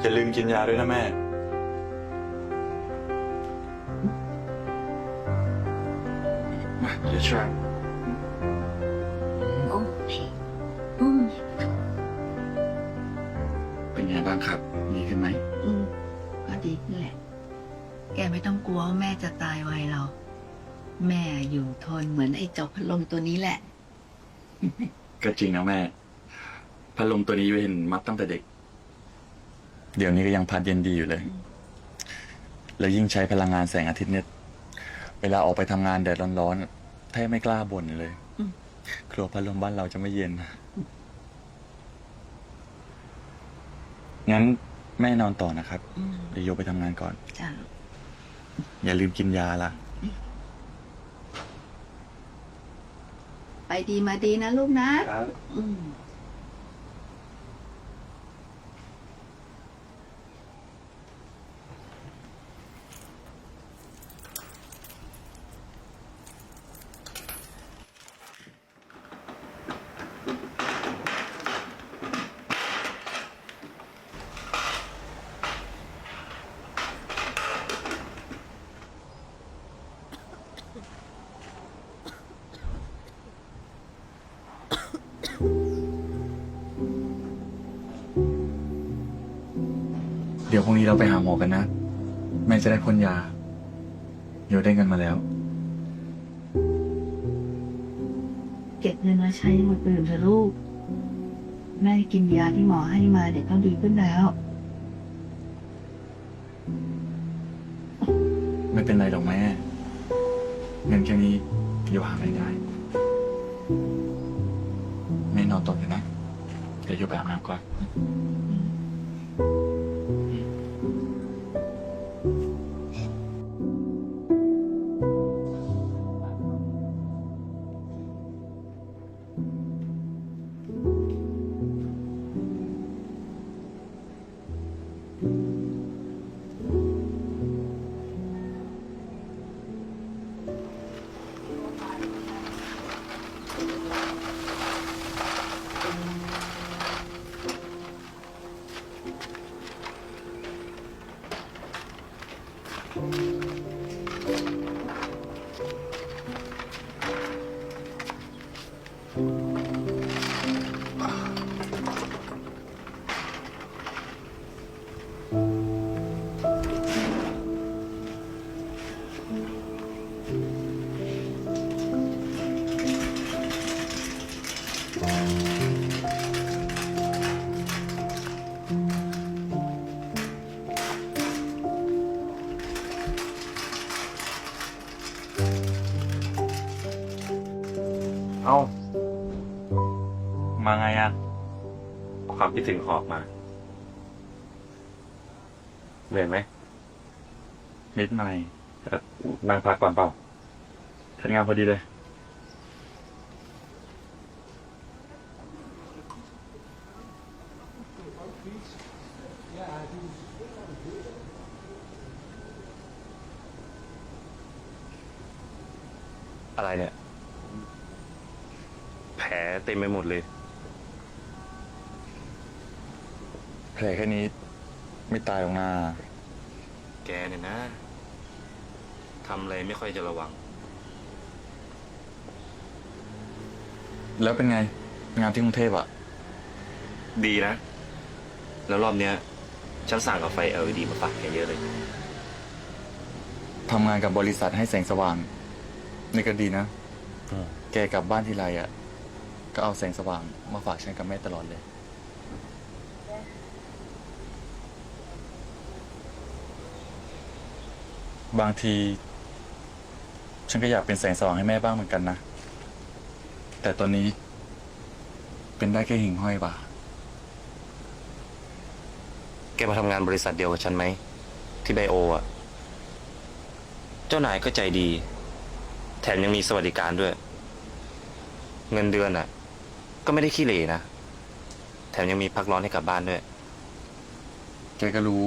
อย่าลืมกินยาด้วยนะแม่มเดี๋ยวช่วยเป็นไงบ้างครับ ดีขึ้นไหม อืมก็ดีนั่นแหละ แกไม่ต้องกลัวว่าแม่จะตายไวเรา แม่อยู่ทนเหมือนไอ้จอบพัดลมตัวนี้แหละ ก็จริงนะแม่ พัดลมตัวนี้เห็นมัดตั้งแต่เด็ก เดี๋ยวนี้ก็ยังพัดเย็นดีอยู่เลย แล้วยิ่งใช้พลังงานแสงอาทิตย์เนี่ย เวลาออกไปทำงานแดดร้อนๆแทบไม่กล้าบ่นเลยอืมกลัวพัดลมบ้านเราจะไม่เย็น งั้นแม่นอนต่อนะครับอืมเดี๋ยวโยไปทำงานก่อน จ้ะอย่าลืมกินยาล่ะ ไปดีมาดีนะลูกนะอืม ดี๋ยวพรุ่งนี้เราไปหาหมอกันนะ แม่จะได้พ่นยาโยได้เงินมาแล้ว เก็บเงินมาใช้หมดอื่นเถอะลูก แม่กินยาที่หมอให้มาเดี๋ยวก็ดีขึ้นแล้ว เอามาไงอะความคิดถึงหอบมา เหนื่อยไหม นิดหน่อยเอ่อนั่งพักก่อนเปล่าทำงานพอดีเลย อะไรเนี่ย แผลเต็มไปหมดเลย แผลแค่นี้ ไม่ตายหรอกนา แกเนี่ยนะทำอะไรไม่ค่อยจะระวัง แล้วเป็นไง งานที่กรุงเทพอะดีนะ แล้วรอบเนี้ยฉันสั่งกับไฟ LED มาฝากแกเยอะเลย ทำงานกับบริษัทให้แสงสว่างนี่ก็ดีนะ แกกลับบ้านทีไรอะก็เอาแสงสว่างมาฝากฉันกับแม่ตลอดเลย บางที ฉันก็อยากเป็นแสงสว่างให้แม่บ้างเหมือนกันนะ แต่ตอนนี้ เป็นได้แค่หิ่งห้อยป่ะแกมาทำงานบริษัทเดียวกับฉันไหม ที่ไบโออะ เจ้านายก็ใจดี แถมยังมีสวัสดิการด้วย เงินเดือนอะ ก็ไม่ได้ขี้เหร่นะ แถมยังมีพักร้อนให้กลับบ้านด้วย แกก็รู้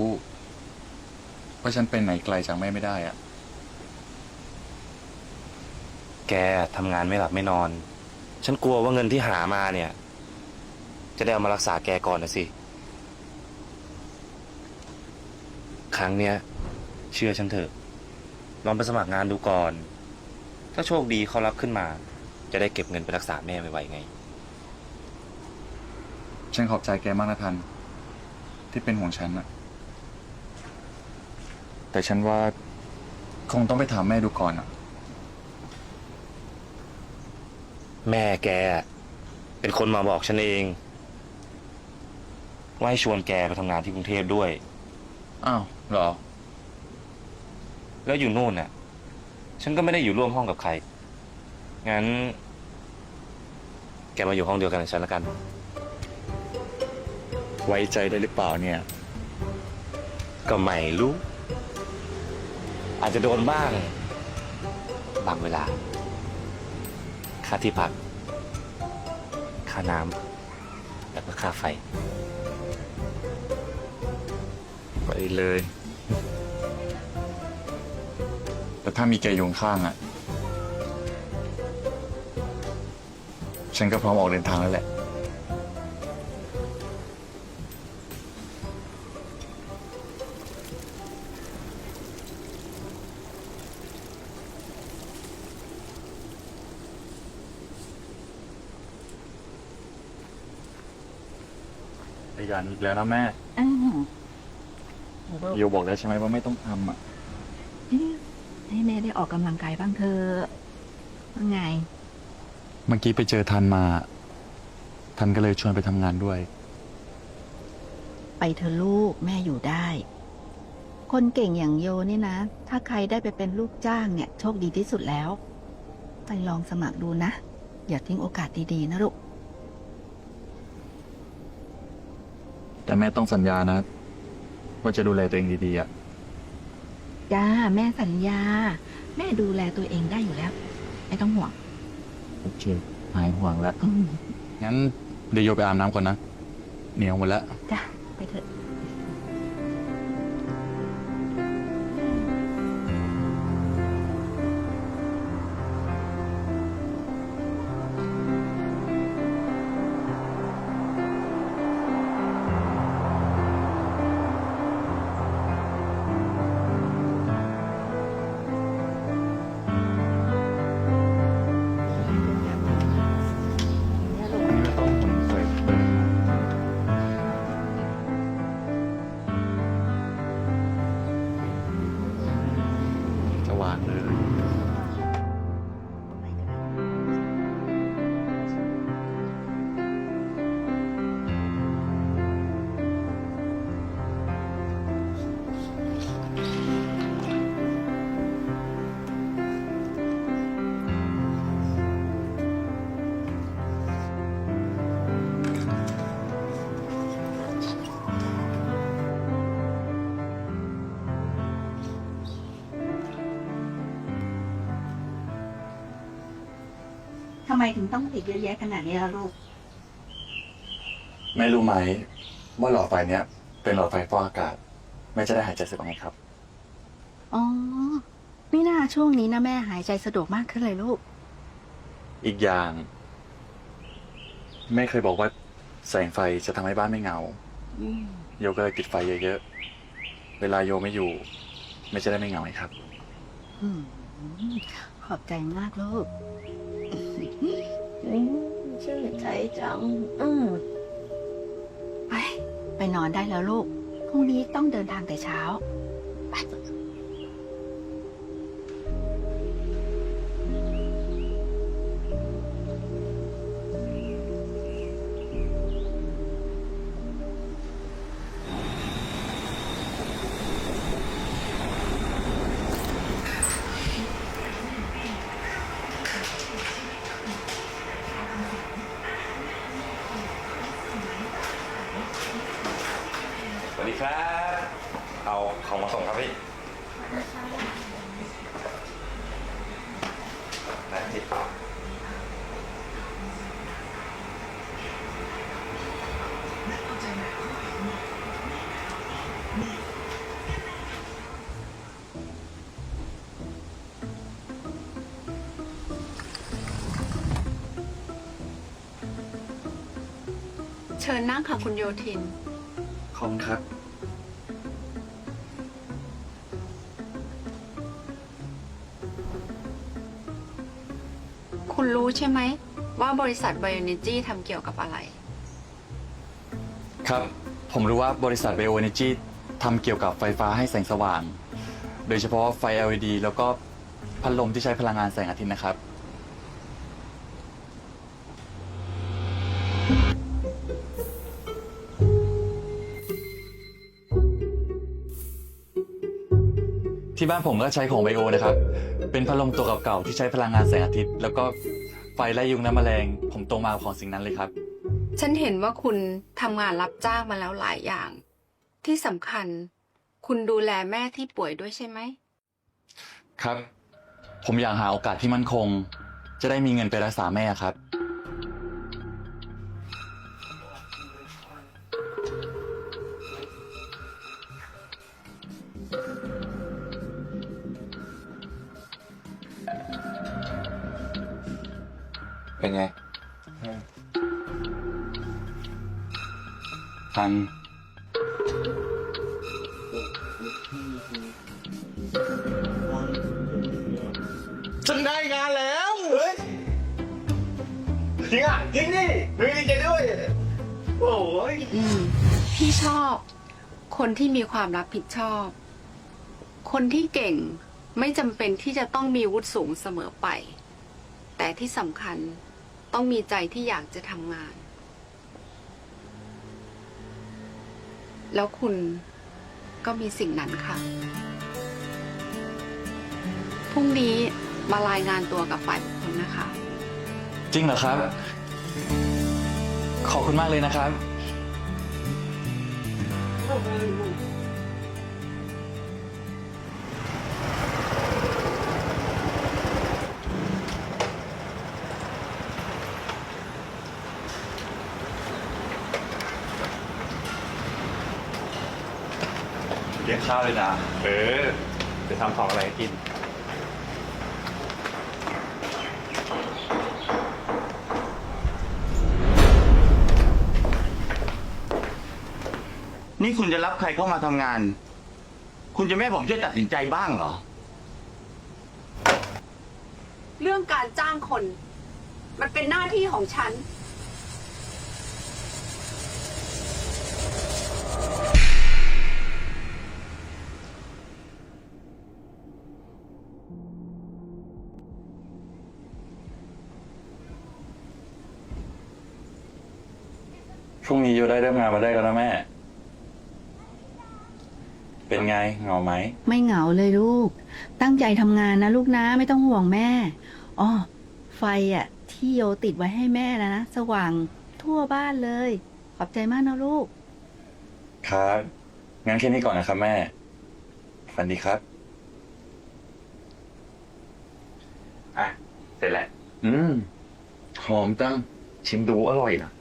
ว่าฉันไปไหนไกลจากแม่ไม่ได้อะ แกทำงานไม่หลับไม่นอน ฉันกลัวว่าเงินที่หามาเนี่ย จะได้เอามารักษาแกก่อนนะสิ ครั้งเนี้ย เชื่อฉันเถอะ ลองไปสมัครงานดูก่อน ถ้าโชคดีเขารับขึ้นมา จะได้เก็บเงินไปรักษาแม่ไว้ๆไง ฉันขอบใจแกมากนะทัน ที่เป็นห่วงฉันอะแต่ฉันว่า คงต้องไปถามแม่ดูก่อนอะ แม่แกอะเป็นคนมาบอกฉันเองว่าให้ชวนแกไปทำงานที่กรุงเทพด้วย อ้าวเหรอ แล้วอยู่นู่นน่ะ ฉันก็ไม่ได้อยู่ร่วมห้องกับใคร งั้น แกมาอยู่ห้องเดียวกันกับฉันแล้วกัน ไว้ใจได้หรือเปล่าเนี่ย ก็ไม่รู้ อาจจะโดนบ้าง บางเวลา ค่าที่พัก ค่าน้ำแล้วก็ค่าไฟ ไปเลย แต่ถ้ามีแกอยู่ข้างอะ ฉันก็พร้อมออกเดินทางแล้วแหละ อีกแล้วนะแม่อ้าวโยบอกแล้วใช่ไหมว่าไม่ต้องทำอะให้แม่ได้ออกกำลังกายบ้างเถอะว่าไง เมื่อกี้ไปเจอทันมา ทันก็เลยชวนไปทำงานด้วย ไปเธอะลูกแม่อยู่ได้ คนเก่งอย่างโยนี่นะ ถ้าใครได้ไปเป็นลูกจ้างเนี่ย โชคดีที่สุดแล้ว ไปลองสมัครดูนะ อย่าทิ้งโอกาสดีๆนะลูก แต่แม่ต้องสัญญานะ ว่าจะดูแลตัวเองดีๆอะ จ้าแม่สัญญา แม่ดูแลตัวเองได้อยู่แล้ว ไม่ต้องห่วงโอเค หายห่วงแล้ว อืมงั้นเดี๋ยวโยไปอาบน้ำก่อนนะ เหนียวหมดแล้ว จ้าไปเถอะจะ ทำไมถึงต้องติดเยอะแยะขนาดนี้ล่ะลูกแม่รู้ไหมว่าหลอดไฟเนี้ยเป็นหลอดไฟฟอกอากาศแม่จะได้หายใจสะดวกไงครับ อ๋อ ไม่น่าช่วงนี้นะแม่หายใจสะดวกมากขึ้นเลยลูก อีกอย่าง แม่เคยบอกว่าแสงไฟจะทำให้บ้านไม่เหงาอืมโยก็เลยติดไฟเยอะๆ เวลาโยไม่อยู่ ไม่จะได้ไม่เหงาไงครับ อืมขอบใจมากลูก อืมชื่นใจจัง อืมไป ไปนอนได้แล้วลูก พรุ่งนี้ต้องเดินทางแต่เช้า ไปิญนั่งค่ะคุณโยธิน ขอบคุณครับ คุณรู้ใช่ไหม ว่าบริษัทไบโอเนจีทำเกี่ยวกับอะไร ครับ ผมรู้ว่าบริษัทไบโอเนจีทำเกี่ยวกับไฟฟ้าให้แสงสว่าง โดยเฉพาะไฟ LED แล้วก็พัดลมที่ใช้พลังงานแสงอาทิตย์นะครับ บ้านผมก็ใช้ของไบโอนะครับ เป็นพัดลมตัวเก่าๆที่ใช้พลังงานแสงอาทิตย์ แล้วก็ไฟไล่ยุงและแมลง ผมโตมากับของสิ่งนั้นเลยครับ ฉันเห็นว่าคุณทำงานรับจ้างมาแล้วหลายอย่าง ที่สำคัญ คุณดูแลแม่ที่ป่วยด้วยใช่ไหม ครับ ผมอยากหาโอกาสที่มั่นคง จะได้มีเงินไปรักษาแม่ครับ เป็นไงทัน ฉันได้งานแล้วเฮ้ยจริงอะจริงดิเฮ้ยดีใจด้วย โอ้ยอืมพี่ชอบ คนที่มีความรับผิดชอบ คนที่เก่งไม่จำเป็นที่จะต้องมีวุฒิสูงเสมอไป แต่ที่สำคัญ ต้องมีใจที่อยากจะทำงาน แล้วคุณก็มีสิ่งนั้นค่ะ พรุ่งนี้มารายงานตัวกับฝ่ายบุคคลนะคะ จริงเหรอครับ ขอบคุณมากเลยนะครับ ข้าวเลยนะ เออจะทำของอะไรให้กิน นี่คุณจะรับใครเข้ามาทำงาน คุณจะไม่ให้ผมช่วยตัดสินใจบ้างเหรอ เรื่องการจ้างคน มันเป็นหน้าที่ของฉัน รุ่งนี้โยได้เริ่มงานมาได้แล้วนะแม่ เป็นไงเหงาไหม ไม่เหงาเลยลูก ตั้งใจทำงานนะลูกนะไม่ต้องห่วงแม่อ๋อไฟอะ ที่โยติดไว้ให้แม่แล้วนะ สว่างทั่วบ้านเลย ขอบใจมากนะลูก ครับงั้นแค่นี้ก่อนนะครับแม่ ฝันดีครับ อะ เสร็จแล้ว อืม หอมจัง ชิมดูอร่อยนะ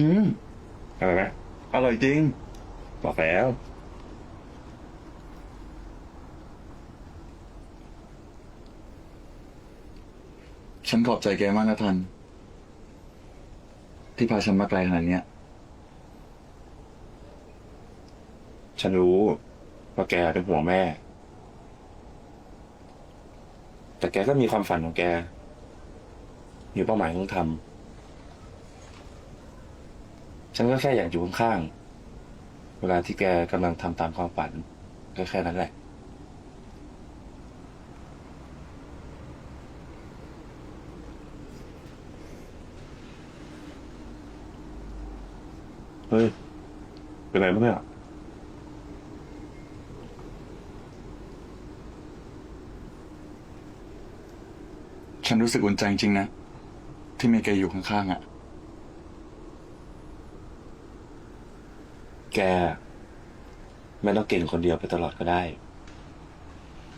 อืมอร่อยไหมอร่อยจริง บอกแล้ว ฉันขอบใจแกมากนะทัน ที่พาฉันมาไกลขนาดเนี้ย ฉันรู้ว่าแกเป็นห่วงแม่ แต่แกก็มีความฝันของแก มีเป้าหมายต้องทำ ฉันก็แค่อยากอยู่ข้างๆ เวลาที่แกกำลังทำตามความฝัน ก็แค่นั้นแหละ เฮ้ย เป็นไรบ้างเนี่ย ฉันรู้สึกอุ่นใจจริงๆนะ ที่มีแกอยู่ข้างๆอะ แก ไม่ต้องเก่งคนเดียวไปตลอดก็ได้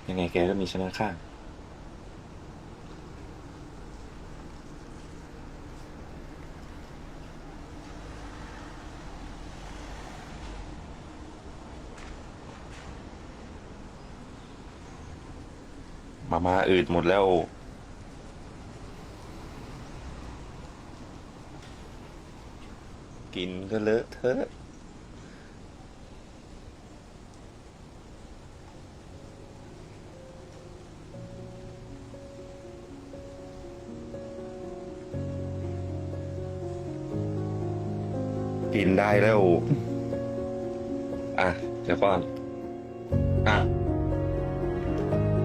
ยังไงแกก็มีฉันข้าง มามาอืดหมดแล้ว กินก็เลอะเทอะ กินได้แล้ว อะ เดี๋ยวก่อน อะ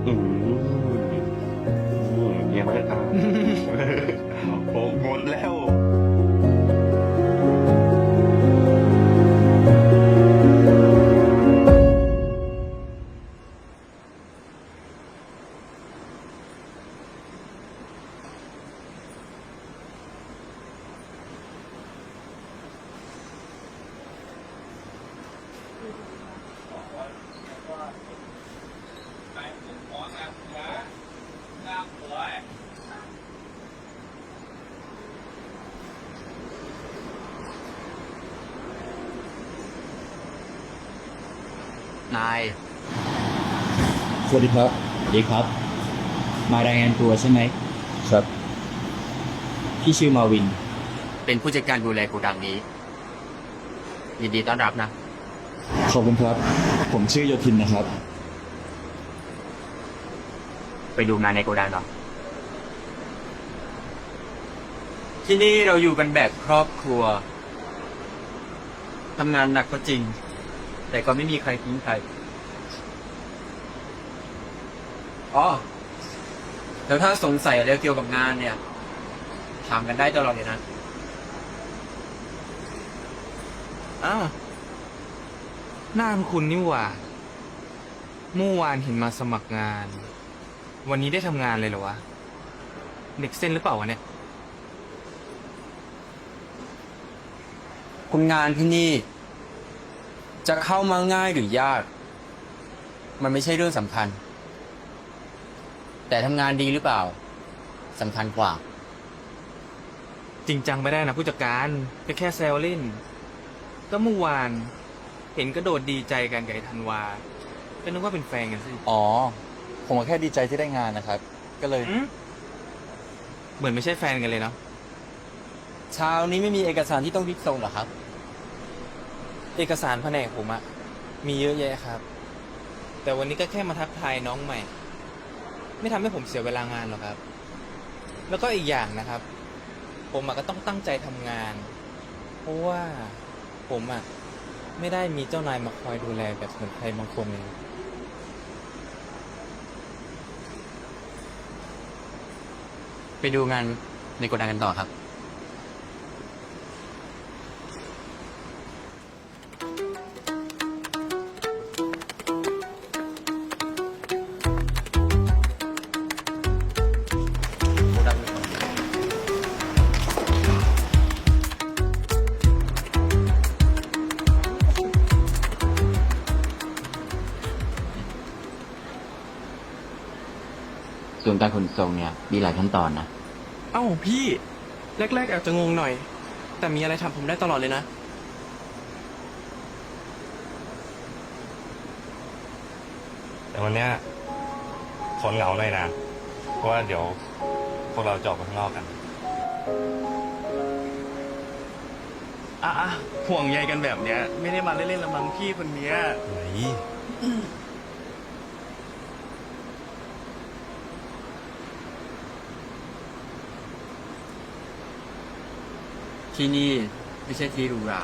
อืมอืมยังไม่ได้ทานโอ้หมดแล้ว วัสดีครับสวัสดีครับ มารายงานตัวใช่ไหมครับ พี่ชื่อมาวิน เป็นผู้จัดการดูแลโกดังนี้ ยินดีต้อนรับนะ ขอบคุณครับ ผมชื่อโยทินนะครับ ไปดูงานในโกดังก่อนที่นี่เราอยู่กันแบบครอบครัวทำงานหนักก็จริง แต่ก็ไม่มีใครทิ้งใคร อ๋อ แล้วถ้าสงสัยอะไรเกี่ยวกับงานเนี่ย ถามกันได้ตลอดเลยนะ อ้าวหน้าคุณนี่หว่า เมื่อวานเห็นมาสมัครงาน วันนี้ได้ทำงานเลยเหรอวะ เด็กเส้นหรือเปล่าวะเนี่ย คุณงานที่นี่ จะเข้ามาง่ายหรือยาก มันไม่ใช่เรื่องสำคัญ แต่ทำงานดีหรือเปล่าสำคัญกว่า จริงจังไม่ได้นะผู้จัดการก็แค่แซวเล่น ก็เมื่อวาน เห็นกระโดดดีใจกันกับไอ้ธันวา ก็นึกว่าเป็นแฟนกันสิอ๋อ ผมก็แค่ดีใจที่ได้งานนะครับ ก็เลย อืมเหมือนไม่ใช่แฟนกันเลยเนาะเช้านี้ไม่มีเอกสารที่ต้องพิกส่งเหรอครับ เอกสารแผนกผมอะมีเยอะแยะครับ แต่วันนี้ก็แค่มาทักทายน้องใหม่ ไม่ทำให้ผมเสียเวลางานหรอกครับ แล้วก็อีกอย่างนะครับ ผมก็ต้องตั้งใจทำงาน เพราะว่าผมอะไม่ได้มีเจ้านายมาคอยดูแลแบบเหมือนใครบางคนเลยไปดูงานในโกดังกันต่อครับ การขนส่งเนี่ย มีหลายขั้นตอนนะ เอ้าพี่ แรกๆอาจจะงงหน่อย แต่มีอะไรทำผมได้ตลอดเลยนะ แต่วันเนี้ยคนเหงาหน่อยนะ เพราะว่าเดี๋ยวพวกเราจะออกไปข้างนอกกัน อะอะห่วงใยกันแบบเนี้ย ไม่ได้มาเล่นๆละมั้งพี่คนเนี้ย ไหน ที่นี่ไม่ใช่ที่หรูหรา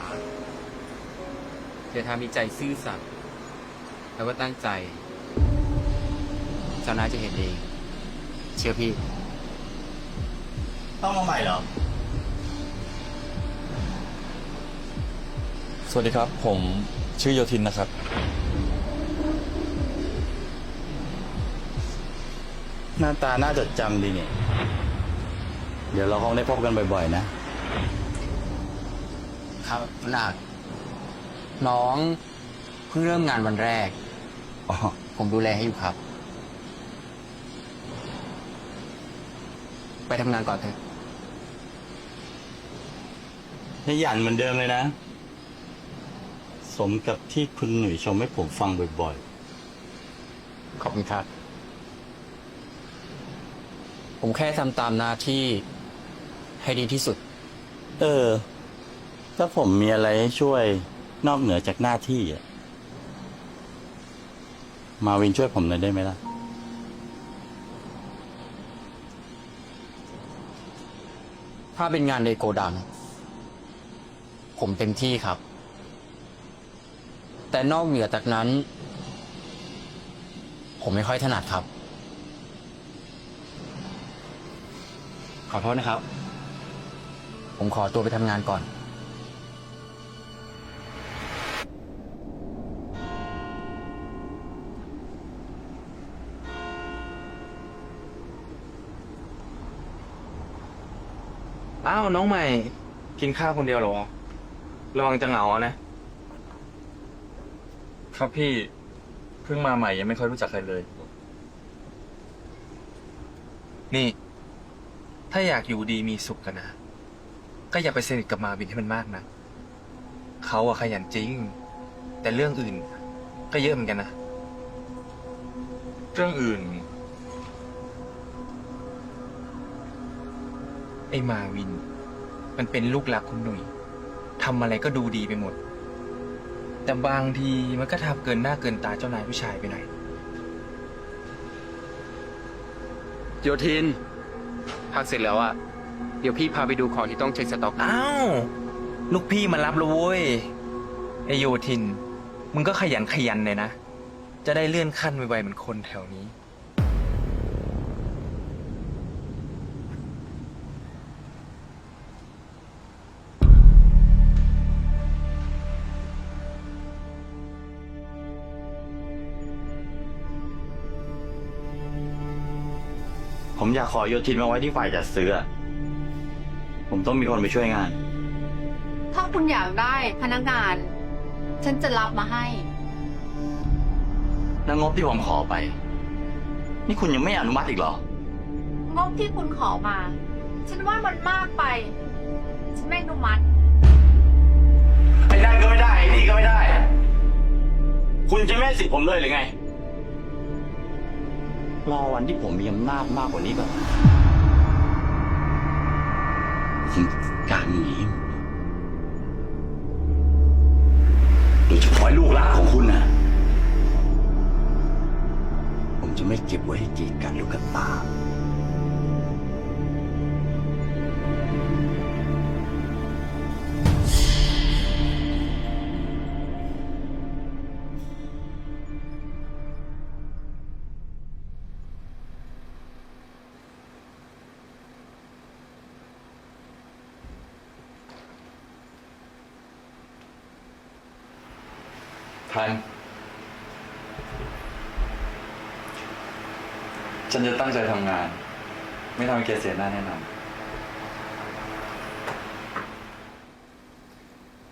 แต่ถ้ามีใจซื่อสัตย์แล้วก็ตั้งใจเจ้านายจะเห็นเอง เชื่อพี่ ต้องมาใหม่เหรอ สวัสดีครับ ผมชื่อโยทินนะครับ หน้าตาน่าจดจำดีเนี่ยเดี๋ยวเราคงได้พบกันบ่อยๆนะ ครับหนัก น้องเพิ่งเริ่มงานวันแรก อ๋อ ผมดูแลให้อยู่ครับ ไปทำงานก่อนเถอะนี่หยันเหมือนเดิมเลยนะ สมกับที่คุณหนุ่ยชมให้ผมฟังบ่อยขอบคุณครับ ผมแค่ทำตามหน้าที่ให้ดีที่สุด ๆ เออ ถ้าผมมีอะไรให้ช่วยนอกเหนือจากหน้าที่อะมาวินช่วยผมหน่อยได้ไหมล่ะ ถ้าเป็นงานในโกดัง ผมผมเต็มที่ครับ แต่นอกเหนือจากนั้น ผมไม่ค่อยถนัดครับ ขอโทษนะครับ ผมขอตัวไปทำงานก่อน อ้าวน้องใหม่ กินข้าวคนเดียวเหรอระวังจะเหงานะ ครับพี่เพิ่งมาใหม่ยังไม่ค่อยรู้จักใครเลย นี่ ถ้าอยากอยู่ดีมีสุขกันนะ ก็อย่าไปสนิทกับมาวินให้มันมากนะเขาอะขยันจริง แต่เรื่องอื่น ก็เยอะเหมือนกันนะ เรื่องอื่น ไอ้มาวิน มันเป็นลูกหลักคุณหนุ่ยทำอะไรก็ดูดีไปหมด แต่บางทีมันก็ทำเกินหน้าเกินตาเจ้านายผู้ชายไปหน่อยโยทิน พักเสร็จแล้วอะเดี๋ยวพี่พาไปดูของที่ต้องเช็คสต็อกอ้าวลูกพี่มารับแล้วเว้ยไอโยทิน มึงก็ขยันขยันเลยนะ จะได้เลื่อนขั้นไวๆเหมือนคนแถวนี้ อยากขอโยทินมาไว้ที่ฝ่ายจัดซื้ออะผมต้องมีคนไปช่วยงาน ถ้าคุณอยากได้พนักงาน ฉันจะรับมาให้ แล้วงบที่ผมขอไป นี่คุณยังไม่อนุมัติอีกเหรอ งบที่คุณขอมา ฉันว่ามันมากไป ฉันไม่อนุมัติ ไอ้นั่นก็ไม่ได้ไอ้นี่ก็ไม่ได้ คุณจะไม่ให้สิทธิ์ผมเลยหรือไง รอวันที่ผมมีอำนาจมากกว่านี้ก่อนผมการหนีโดยเฉพาะลูกรักของคุณนะผมจะไม่เก็บไว้ให้กีดกันลูกกับตา จะตั้งใจทำงาน ไม่ทำให้แกเสียหน้าแน่นอน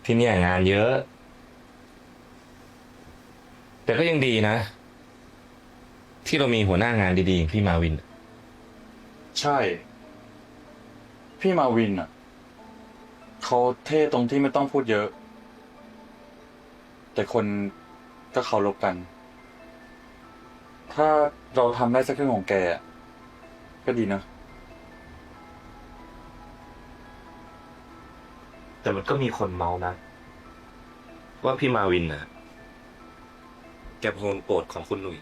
ที่เนี่ยงานเยอะ แต่ก็ยังดีนะ ที่เรามีหัวหน้างานดีๆอย่างพี่มาวิน ใช่ พี่มาวินอะ เขาเท่ตรงที่ไม่ต้องพูดเยอะ แต่คนก็เคารพกัน ถ้า เราทำได้สักครึ่งของแกอะก็ดีนะแต่มันก็มีคนเมานะ ว่าพี่มาวินนะแกเป็นคนโปรดของคุณหนุ่ย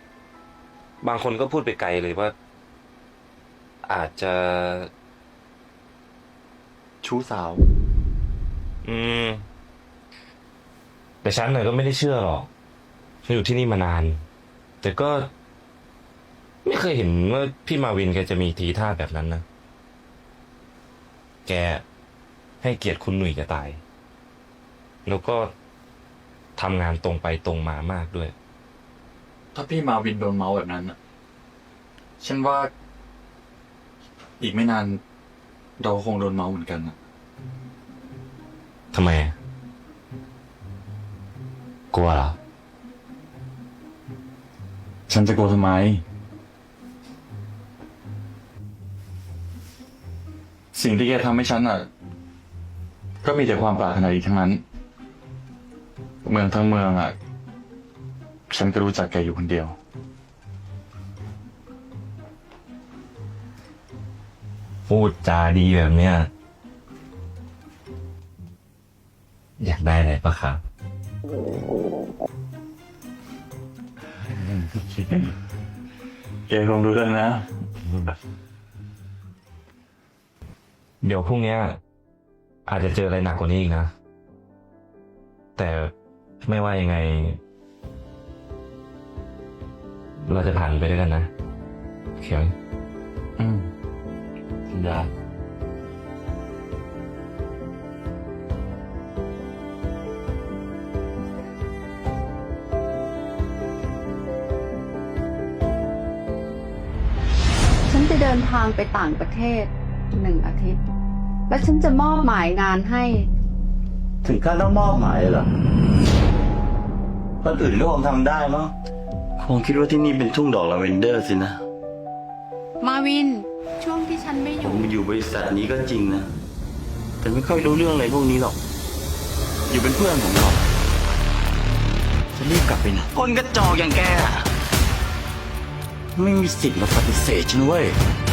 บางคนก็พูดไปไกลเลยว่า อาจจะ ชู้สาว อืม แต่ฉันน่ะก็ไม่ได้เชื่อหรอกฉันอยู่ที่นี่มานาน แต่ก็ ไม่เคยเห็นว่าพี่มาวินแกจะมีทีท่าแบบนั้นนะ แกให้เกียรติคุณหนุ่ยแกตาย แล้วก็ทำงานตรงไปตรงมามากด้วย ถ้าพี่มาวินโดนเมาส์แบบนั้นอะฉันว่า อีกไม่นาน เราคงโดนเมาส์เหมือนกันอะทำไมอะกลัวเหรอ ฉันจะกลัวทำไม สิ่งที่แกทำให้ฉันอะ ก็มีแต่ความปรารถนาดีทั้งนั้น เมืองทั้งเมืองอะ ฉันก็รู้จักแกอยู่คนเดียว พูดจาดีแบบเนี้ย อยากได้อะไรปะครับ แกคงรู้แล้วนะ เดี๋ยวพรุ่งเนี้ยอาจจะเจออะไรหนักกว่านี้อีกนะ แต่ไม่ว่ายังไง เราจะผ่านไปด้วยกันนะ เขียวอืมสัญญาฉันจะเดินทางไปต่างประเทศ หนึ่งอาทิตย์ และฉันจะมอบหมายงานให้ ถึงขั้นต้องมอบหมายเลยเหรอคนอื่นก็คงทำได้มั้งคงคิดว่าที่นี่เป็นทุ่งดอกลาเวนเดอร์สินะ มาวิน ช่วงที่ฉันไม่อผยู่ มอยู่บริษัทนี้ก็จริงนะ แต่ไม่ค่อยรู้เรื่องอะไรพวกนี้หรอก อยู่เป็นเพื่อนผมหรอกจะรีบกลับไปนะคนกระจอกอย่างแกอะไม่มีสิทธิ์มาปฏิเสธฉันเว้ยฉ